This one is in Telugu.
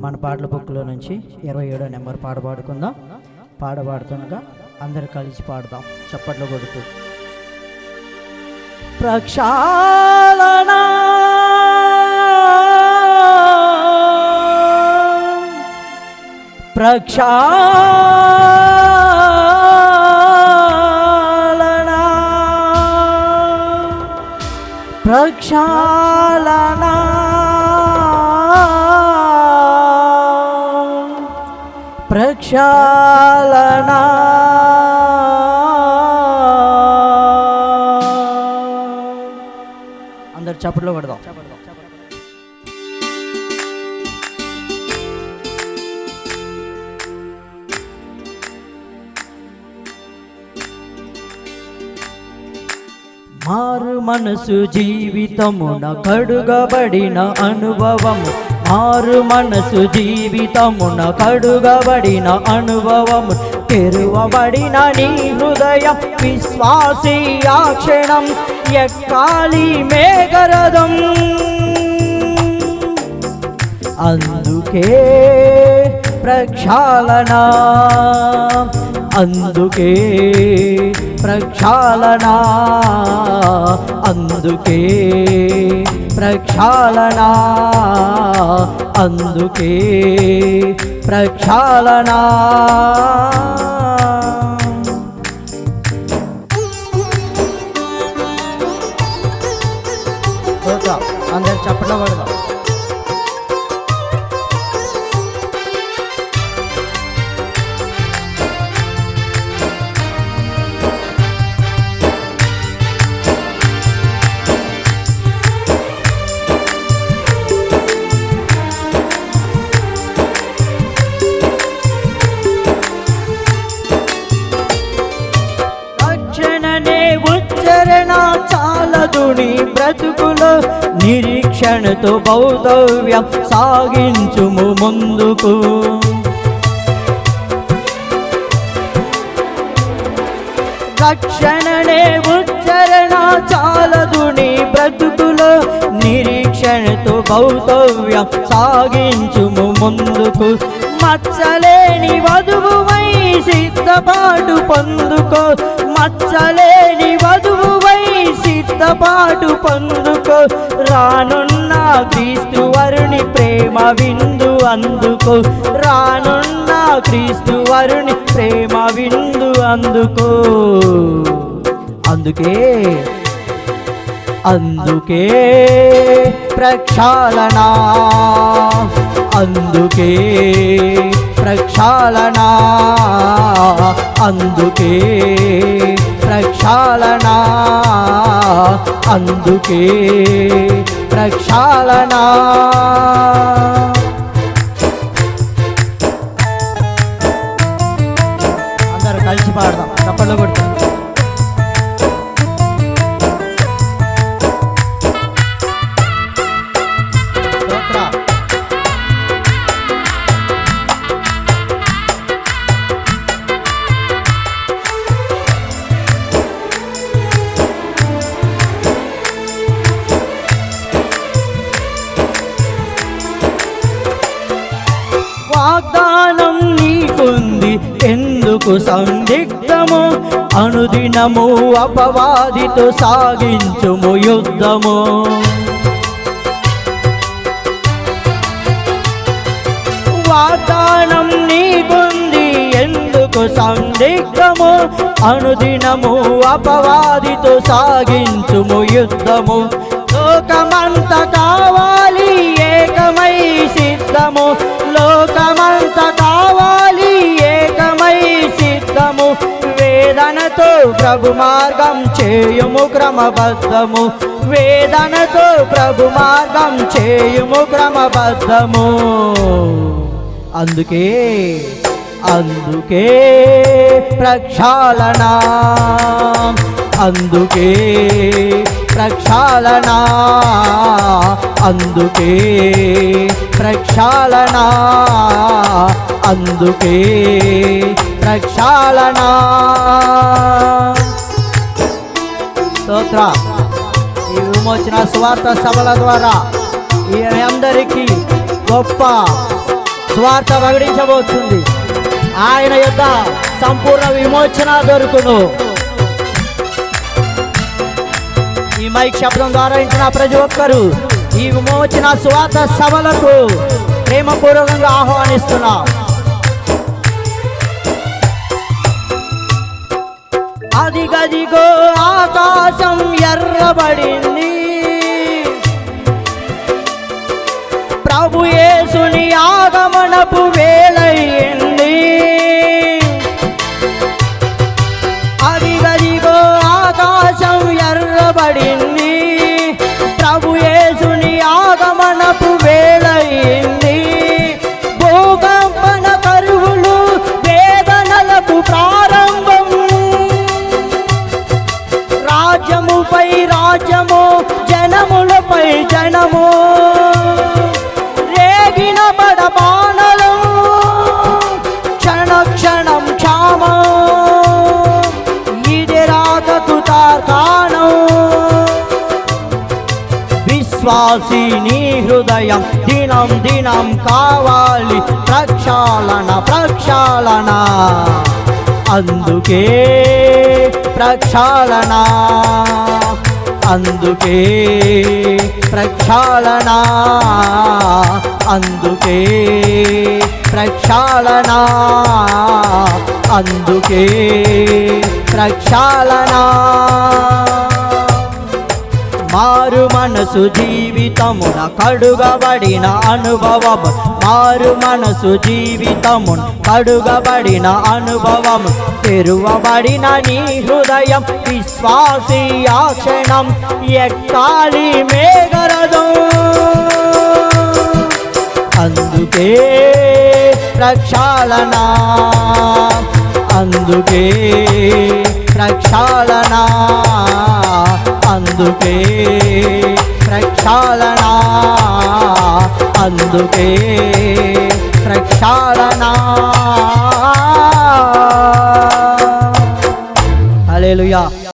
మన పాటల బుక్లో నుంచి ఇరవై ఏడో నెంబర్ పాట పాడుకుందాం. పాట పాడుతుండగా అందరు కలిసి పాడదాం. చప్పట్లు కొడుతూ. ప్రక్షాళన. ప్రక్షా ప్రక్షాళనా అందరు చప్పట్లో పడదాం మారు మనసు జీవితమున కడుగబడిన అనుభవము. మారు మనసు జీవితమున కడుగబడిన అనుభవము తెరువబడిన నీ హృదయం విశ్వాసీ ఆ క్షణం ఎక్కాలి మేఘరథం. అందుకే ప్రక్షాళన అందుకే ప్రక్షాళన అందుకే ప్రక్షాళనా? అందుకే ప్రక్షాళనా? అందరు చెప్పడం పడదాం బ్రతుకులో నిరీక్షణతో భౌతవ్యం సాగించుము ముందుకు. రక్షణనే ఉచ్చరణ చాలదు నీ బ్రతుకులో నిరీక్షణతో భౌతవ్యం సాగించుము ముందుకు. మచ్చలేని వధువువై సిద్ధపాటు పొందుకో. మచ్చలేని వధువువై సిద్ధపాటు పొందుకో. రానున్న క్రీస్తు వరుణి ప్రేమ విందు అందుకో. రానున్న క్రీస్తు వరుణి ప్రేమ విందు అందుకో. అందుకే అందుకే ప్రక్షాళన. అందుకే ప్రక్షాళన? అందుకే ప్రక్షాళన? అందుకే ప్రక్షాళనా? ఎందుకు సందిగ్ధము. అనుదినము అపవాదితో సాగించుము యుద్ధము. వాతానం నీకుంది ఎందుకు సందిగ్ధము? అనుదినము అపవాదితో సాగించుము యుద్ధము. లోకమంత కావాలి ఏకమై సిద్ధము. లోకమంత ప్రభు మార్గం చేయుము క్రమబద్ధము. వేదనతో ప్రభు మార్గం చేయుము క్రమబద్ధము. అందుకే అందుకే ప్రక్షాళన. అందుకే ప్రక్షాళన. అందుకే ప్రక్షాళన. అందుకే ప్రక్షాళనా. స్తోత్ర ఈ విమోచన స్వార్థ సభల ద్వారా ఈ అందరికీ గొప్ప స్వార్థ ప్రకటించబోతుంది. ఆయన యొక్క సంపూర్ణ విమోచన దొరుకును. ఈ మైక్ శబ్దం ద్వారా ఇచ్చిన ప్రతి ఒక్కరు ఈ విమోచన స్వార్థ సభలకు ప్రేమపూర్వకంగా ఆహ్వానిస్తున్నారు ఆకాశం ఎర్రబడింది. ప్రభు యేసుని ఆగమనపు వేళయ్య జనము రేగిన బడబానలు క్షణ క్షణం క్షామ ఇది రాకకు తార్కాణం. విశ్వాసి నీ హృదయం దినం దినం కావాలి ప్రక్షాళన ప్రక్షాళన. అందుకే ప్రక్షాళన. అందుకే ప్రక్షాళన అందుకే ప్రక్షాళన అందుకే ప్రక్షాళనా. మారు మనసు జీవితమున కడుగబడిన అనుభవం మారు మనసు జీవితమున కడుగబడిన అనుభవం తెరువబడిన నీ హృదయం విశ్వాసీ ఆ క్షణం ఎక్కాలి మేఘరథం. అందుకే ప్రక్షాళన అందుకే ప్రక్షాళనా. అందుకే ప్రక్షాళన అందుకే ప్రక్షాళన. అలేలుయా